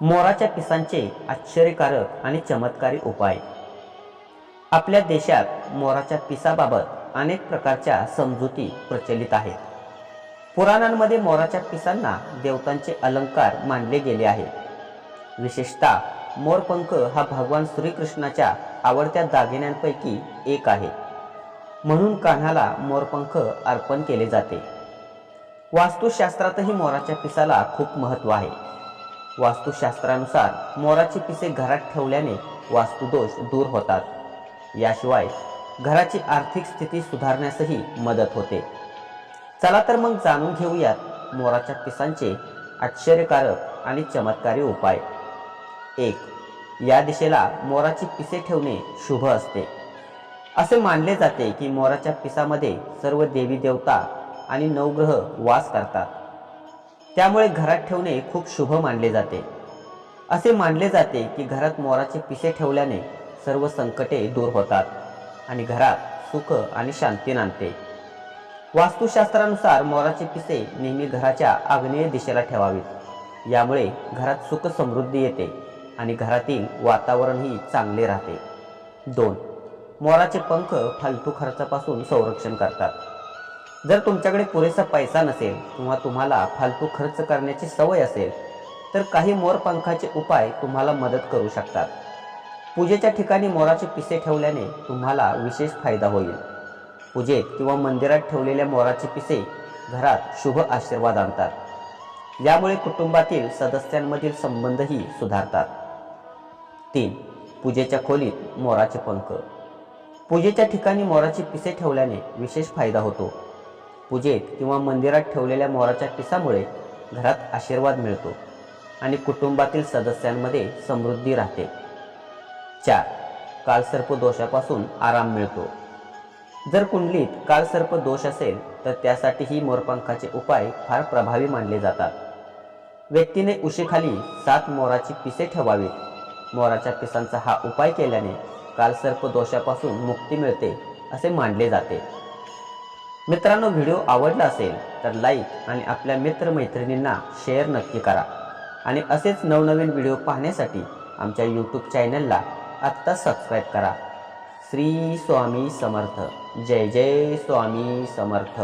मोराच्या पिसांचे आश्चर्यकारक आणि चमत्कारी उपाय. आपल्या देशात मोराच्या पिसाबाबत अनेक प्रकारच्या समजुती प्रचलित आहेत. पुराणांमध्ये मोराच्या पिसांना देवतांचे अलंकार मानले गेले आहे विशेषतः मोरपंख हा भगवान श्रीकृष्णाच्या आवडत्या दागिन्यांपैकी एक आहे. म्हणून कान्हाला मोरपंख अर्पण केले जाते. वास्तुशास्त्रातही मोराच्या पिसाला खूप महत्त्व आहे. वास्तुशास्त्रानुसार मोराची पिसे घरात ठेवल्याने वास्तुदोष दूर होतात. याशिवाय घराची आर्थिक स्थिती सुधारण्यासही मदत होते. चला तर मग जाणून घेऊयात मोराच्या पिसांचे आश्चर्यकारक आणि चमत्कारी उपाय. एक या दिशेला मोराची पिसे ठेवणे शुभ असते. असे मानले जाते की मोराच्या पिसामध्ये सर्व देवी देवता आणि नवग्रह वास करतात. त्यामुळे घरात ठेवणे खूप शुभ मानले जाते. असे मानले जाते की घरात मोराचे पिसे ठेवल्याने सर्व संकटे दूर होतात आणि घरात सुख आणि शांती नांदते. वास्तुशास्त्रानुसार मोराचे पिसे नेहमी घराच्या आग्नेय दिशेला ठेवावीत. यामुळे घरात सुख समृद्धी येते आणि घरातील वातावरणही चांगले राहते. दोन मोराचे पंख फालतू खर्चापासून संरक्षण करतात. जर तुमच्याकडे पुरेसा पैसा नसेल किंवा तुम्हाला फालतू खर्च करण्याची सवय असेल तर काही मोर पंखाचे उपाय तुम्हाला मदत करू शकतात. पूजेच्या ठिकाणी मोराचे पिसे ठेवल्याने तुम्हाला विशेष फायदा होईल. पूजेत किंवा मंदिरात ठेवलेल्या मोराचे पिसे घरात शुभ आशीर्वाद आणतात. यामुळे कुटुंबातील सदस्यांमधील संबंधही सुधारतात. तीन पूजेच्या खोलीत मोराचे पंख. पूजेच्या ठिकाणी मोराची पिसे ठेवल्याने विशेष फायदा होतो. पूजेत किंवा मंदिरात ठेवलेल्या मोराच्या पिसामुळे घरात आशीर्वाद मिळतो आणि कुटुंबातील सदस्यांमध्ये समृद्धी राहते. चार कालसर्प दोषापासून आराम मिळतो. जर कुंडलीत कालसर्प दोष असेल तर त्यासाठीही मोरपंखाचे उपाय फार प्रभावी मानले जातात. व्यक्तीने उशीखाली सात मोराची पिसे ठेवावीत. मोराच्या पिसांचा हा उपाय केल्याने कालसर्प दोषापासून मुक्ती मिळते असे मानले जाते. मित्रांनो व्हिडिओ आवडला असेल तर लाईक आणि आपल्या मित्रमैत्रिणींना शेअर नक्की करा. आणि असेच नवनवीन व्हिडिओ पाहण्यासाठी आमच्या यूट्यूब चॅनलला आत्ता सबस्क्राईब करा. श्री स्वामी समर्थ. जय जय स्वामी समर्थ.